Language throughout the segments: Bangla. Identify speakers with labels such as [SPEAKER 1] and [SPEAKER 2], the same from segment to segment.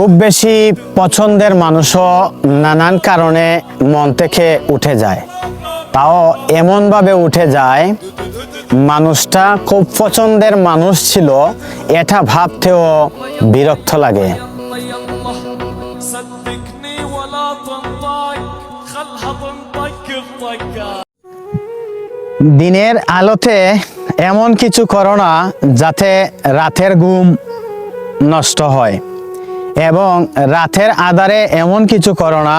[SPEAKER 1] খুব বেশি পছন্দের মানুষও নানান কারণে মন থেকে উঠে যায়। তাও এমনভাবে উঠে যায়, মানুষটা খুব পছন্দের মানুষ ছিল, এটা ভাবতেও বিরক্ত লাগে। দিনের আলোতে এমন কিছু করো না, যাতে রাতের ঘুম নষ্ট হয়। এবং রাতের আধারে এমন কিছু করো না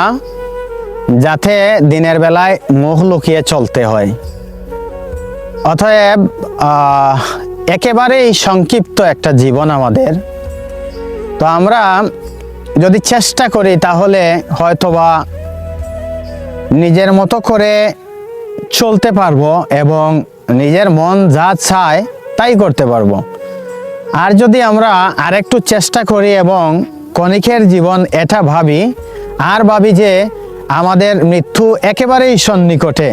[SPEAKER 1] যাতে দিনের বেলায় মুখ লুকিয়ে চলতে হয়। অতএব একেবারেই সংক্ষিপ্ত একটা জীবন আমাদের। তো আমরা যদি চেষ্টা করি তাহলে হয়তোবা নিজের মতো করে চলতে পারব এবং নিজের মন যা চায় তাই করতে পারব। আর যদি আমরা আরেকটু চেষ্টা করি এবং কণিকের জীবন এটা ভাবি, আর ভাবি যে আমাদের মৃত্যু একেবারেই সন্নিকটে,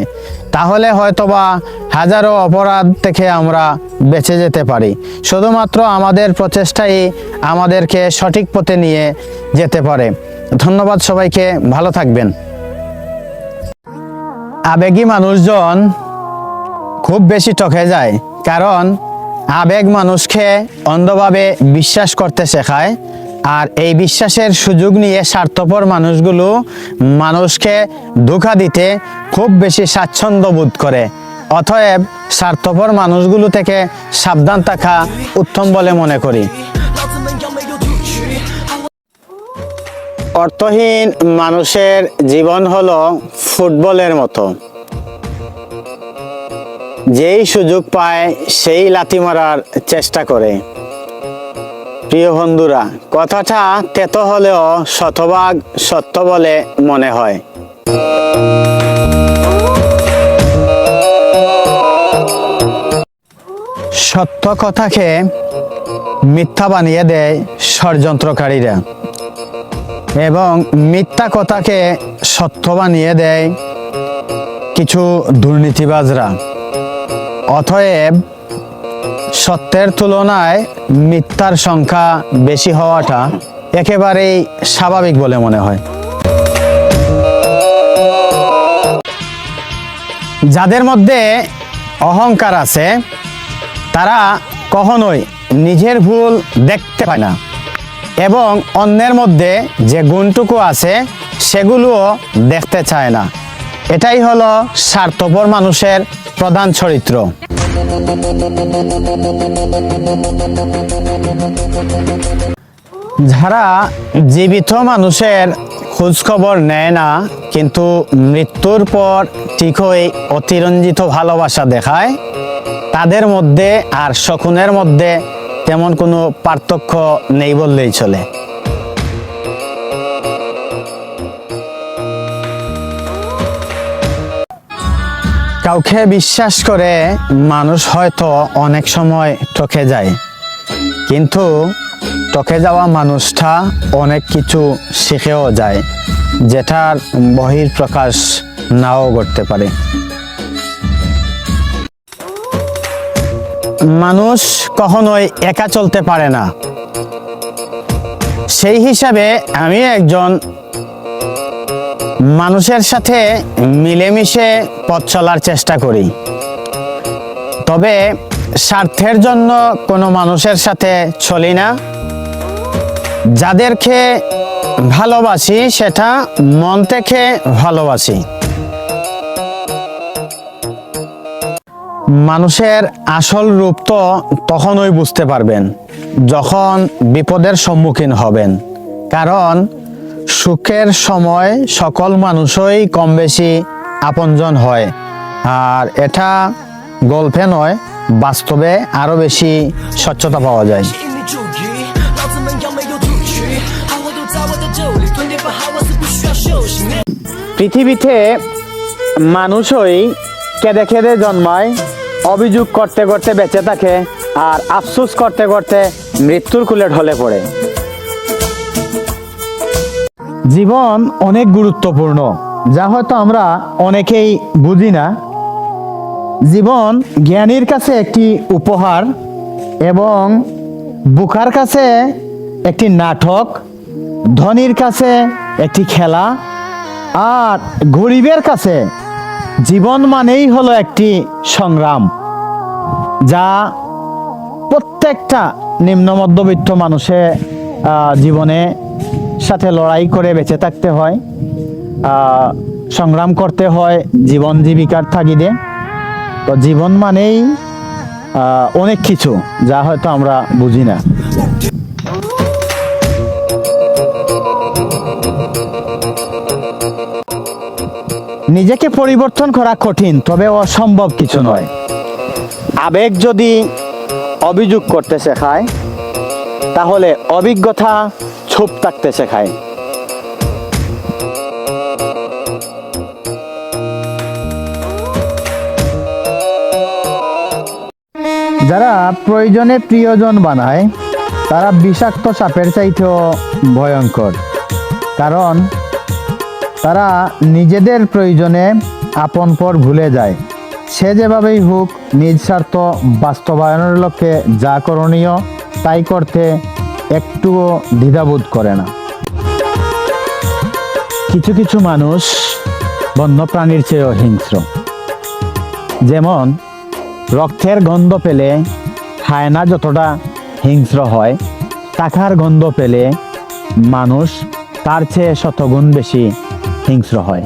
[SPEAKER 1] তাহলে হয়তোবা হাজারো অপরাধ থেকে আমরা বেঁচে যেতে পারি। শুধুমাত্র আমাদের প্রচেষ্টাই আমাদেরকে সঠিক পথে নিয়ে যেতে পারে। ধন্যবাদ সবাইকে, ভালো থাকবেন। আবেগী মানুষজন খুব বেশি ঠকে যায়, কারণ আবেগ মানুষকে অন্ধভাবে বিশ্বাস করতে শেখায়। আর এই বিশ্বাসের সুযোগ নিয়ে স্বার্থপর মানুষগুলো মানুষকে ধোকা দিতে খুব বেশি স্বাচ্ছন্দ্য বোধ করে। অতএব স্বার্থপর মানুষগুলো থেকে সাবধান থাকা উত্তম বলে মনে করি। অর্থহীন মানুষের জীবন হল ফুটবলের মতো। যেই সুযোগ পায়, সেই লাথি মারার চেষ্টা করে। প্রিয় বন্ধুরা, কথাটা তেতো হলেও শতভাগ সত্য বলে মনে হয়। সত্য কথাকে মিথ্যা বানিয়ে দেয় ষড়যন্ত্রকারীরা এবং মিথ্যা কথাকে সত্য বানিয়ে দেয় কিছু দুর্নীতিবাজরা। অতএব সত্যের তুলনায় মিথ্যার সংখ্যা বেশি হওয়াটা একেবারেই স্বাভাবিক বলে মনে হয়। যাদের মধ্যে অহংকার আছে, তারা কখনোই নিজের ভুল দেখতে পায় না। এবং অন্যের মধ্যে যে গুণটুকু আছে, সেগুলোও দেখতে চায় না। এটাই হলো স্বার্থপর মানুষের প্রধান চরিত্র। যারা জীবিত মানুষের খোঁজখবর নেয় না, কিন্তু মৃত্যুর পর ঠিকই অতিরঞ্জিত ভালোবাসা দেখায়, তাদের মধ্যে আর শকুনের মধ্যে তেমন কোনো পার্থক্য নেই বললেই চলে। কাউকে বিশ্বাস করে মানুষ হয়তো অনেক সময় ঠকে যায়। কিন্তু ঠকে যাওয়া মানুষটা অনেক কিছু শিখেও যায়, যেটার বহির প্রকাশ নাও করতে পারে। মানুষ কখনোই একা চলতে পারে না। সেই হিসাবে আমি একজন মানুষের সাথে মিলেমিশে পথ চলার চেষ্টা করি। তবে স্বার্থের জন্য কোনো মানুষের সাথে চলি না। যাদেরকে ভালোবাসি, সেটা মন থেকে ভালোবাসি। মানুষের আসল রূপ তো তখনই বুঝতে পারবেন, যখন বিপদের সম্মুখীন হবেন। কারণ সুখের সময় সকল মানুষই কম বেশি আপনজন হয়। আর এটা গল্পে নয়, বাস্তবে আরও বেশি স্বচ্ছতা পাওয়া যায়। পৃথিবীতে মানুষই কেঁদে কেঁদে জন্মায়, অভিযোগ করতে করতে বেঁচে থাকে, আর আফসোস করতে করতে মৃত্যুর কুলে ঢলে পড়ে। জীবন অনেক গুরুত্বপূর্ণ, যা হয়তো আমরা অনেকেই বুঝি না। জীবন জ্ঞানীর কাছে একটি উপহার এবং বুকার কাছে একটি নাটক, ধনীর কাছে একটি খেলা, আর গরিবের কাছে জীবন মানেই হলো একটি সংগ্রাম, যা প্রত্যেকটা নিম্ন মধ্যবিত্ত মানুষের জীবনে সাথে লড়াই করে বেঁচে থাকতে হয় সংগ্রাম করতে হয়, জীবন জীবিকার তাগিদে। তো জীবন মানেই অনেক কিছু, যা হয়তো আমরা বুঝি না। নিজেকে পরিবর্তন করা কঠিন, তবে অসম্ভব কিছু নয়। আবেগ যদি অভিযোগ করতে শেখায়, তাহলে অভিজ্ঞতা চুপ থাকতে শেখায় যারা প্রয়োজনে প্রিয়জন বানায়, তারা বিষাক্ত সাপের চাইতেও ভয়ঙ্কর। কারণ, তারা নিজেদের প্রয়োজনে আপন পর ভুলে যায়। সে যেভাবেই হোক, নিজ স্বার্থ বাস্তবায়নের লক্ষ্যে যা করণীয়, তাই করতে একটুও দ্বিধাবোধ করে না। কিছু কিছু মানুষ বন্যপ্রাণীর চেয়েও হিংস্র। যেমন, রক্তের গন্ধ পেলে হায়না যতটা হিংস্র হয়, টাকার গন্ধ পেলে মানুষ তার চেয়ে শতগুণ বেশি হিংস্র হয়।